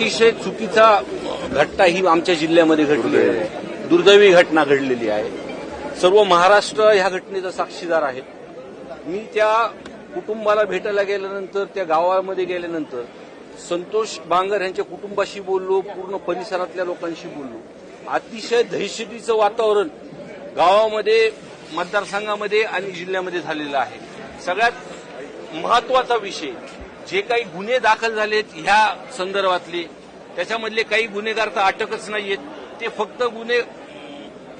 अतिशय चुकीचा घटना ही आमच्या जिल्ह्यामध्ये घडली आहे. दुर्दैवी घटना घडलेली आहे. सर्व महाराष्ट्र ह्या घटनेचा साक्षीदार आहे. मी त्या कुटुंबाला भेटायला गेल्यानंतर त्या गावामध्ये गेल्यानंतर संतोष बांगर यांच्या कुटुंबाशी बोललो पूर्ण परिसरातल्या लोकांशी बोललो. अतिशय दहशतीचं वातावरण गावामध्ये मतदारसंघामध्ये आणि जिल्ह्यामध्ये झालेलं आहे. सगळ्यात महत्त्वाचा विषय जे काही गुन्हे दाखल झालेत ह्या संदर्भातले त्याच्यामधले काही गुन्हेगार तर अटकच नाहीयेत. ते फक्त गुन्हे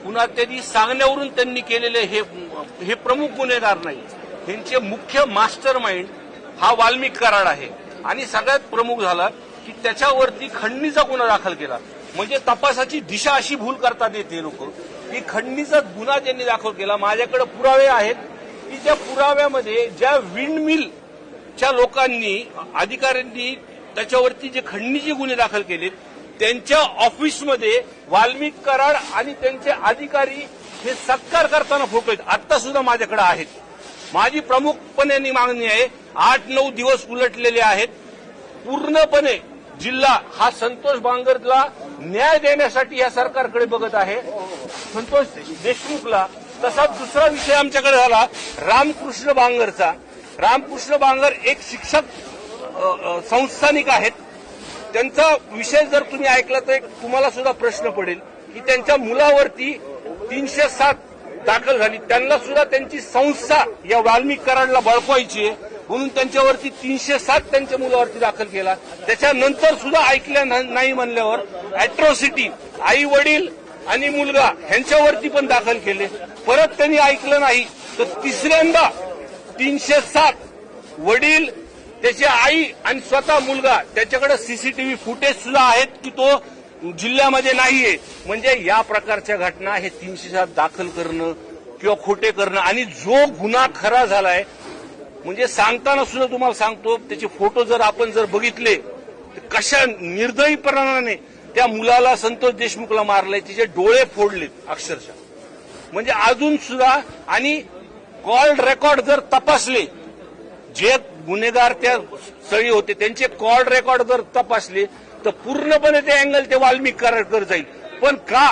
पुन्हा त्यांनी सांगण्यावरून त्यांनी केलेले हे हे प्रमुख गुन्हेगार नाही. त्यांचे मुख्य मास्टर माइंड हा वाल्मिक कराड आहे. आणि सगळ्यात प्रमुख झाला की त्याच्यावरती खंडणीचा गुन्हा दाखल केला. म्हणजे तपासाची दिशा अशी भूल करतात येते लोक की खंडणीचा गुन्हा त्यांनी दाखल केला माझ्याकडे पुरावे आहेत की त्या पुराव्यामध्ये ज्या विंडमिल च्या लोकांनी अधिकाऱ्यांनी त्याच्यावरती जे खंडणीचे गुन्हे दाखल केलेत त्यांच्या ऑफिसमध्ये वाल्मिक कराड आणि त्यांचे अधिकारी हे सत्कार करताना फोटो आहेत. आता सुद्धा माझ्याकडे आहेत. माझी प्रमुखपणे मागणी आहे आठ नऊ दिवस उलटलेले आहेत. पूर्णपणे जिल्हा हा संतोष बांगरला न्याय देण्यासाठी या सरकारकडे बघत आहे. संतोष देशमुखला तसाच दुसरा विषय आमच्याकडे झाला रामकृष्ण बांगरचा. रामकृष्ण बांगर एक शिक्षक संस्थानिक आहेत. त्यांचा विषय जर तुम्ही ऐकला तर एक तुम्हाला सुद्धा प्रश्न पडेल की त्यांच्या मुलावरती तीनशे सात दाखल झाली. त्यांना सुद्धा त्यांची संस्था या वाल्मिक कराडला बळकवायची आहे. म्हणून त्यांच्यावरती तीनशे सात त्यांच्या मुलावरती दाखल केला. त्याच्यानंतर सुद्धा ऐकल्या नाही म्हणल्यावर अॅट्रॉसिटी आई वडील आणि मुलगा ह्यांच्यावरती पण दाखल केले. परत त्यांनी ऐकलं नाही तर तिसऱ्यांदा तीनशे सात वडील त्याची आई आणि स्वतः मुलगा त्याच्याकडे सीसीटीव्ही फुटेज सुद्धा आहेत की तो जिल्ह्यामध्ये नाहीये. म्हणजे या प्रकारच्या घटना हे तीनशे सात दाखल करणं किंवा खोटे करणं आणि जो गुन्हा खरा झालाय म्हणजे सांगताना सुद्धा तुम्हाला सांगतो त्याचे फोटो जर आपण जर बघितले तर कशा निर्दयीपणाने त्या मुलाला संतोष देशमुखला मारलंय तिचे डोळे फोडलेत अक्षरशः. म्हणजे अजून सुद्धा आणि कॉल रेकॉर्ड जर तपासले जे गुन्हेगार त्या स्थळी होते त्यांचे कॉल रेकॉर्ड जर तपासले तर पूर्णपणे ते अँगल ते वाल्मिक जाईल. पण का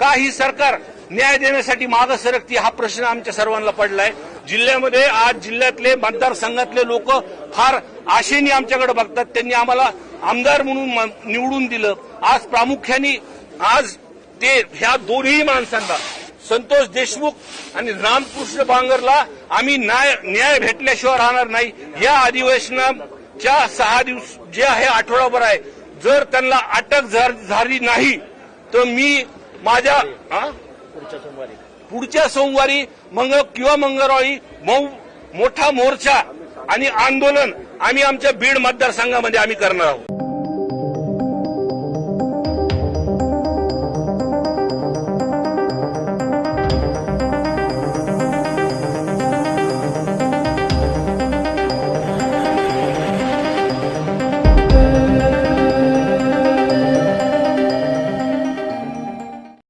का ही सरकार न्याय देण्यासाठी मागं सरकती हा प्रश्न आमच्या सर्वांना पडलाय. जिल्ह्यामध्ये आज जिल्ह्यातले मतदारसंघातले लोक फार आशेने आमच्याकडे बघतात. त्यांनी आम्हाला आमदार म्हणून निवडून दिलं. आज प्रामुख्याने आज ते ह्या दोन्ही माणसांना संतोष देशमुख आणि रामकृष्ण बांगरला आम्ही न्याय न्याय भेटल्याशिवाय राहणार नाही. या अधिवेशनाच्या सहा दिवस जे आहे आठवडाभर आहे. जर त्यांना अटक झा- झाली नाही तर मी माझ्या पुढच्या सोमवारी मंग किंवा मंगळवारी मऊ मोठा मोर्चा आणि आंदोलन आम्ही आमच्या बीड मतदारसंघामध्ये आम्ही करणार आहोत.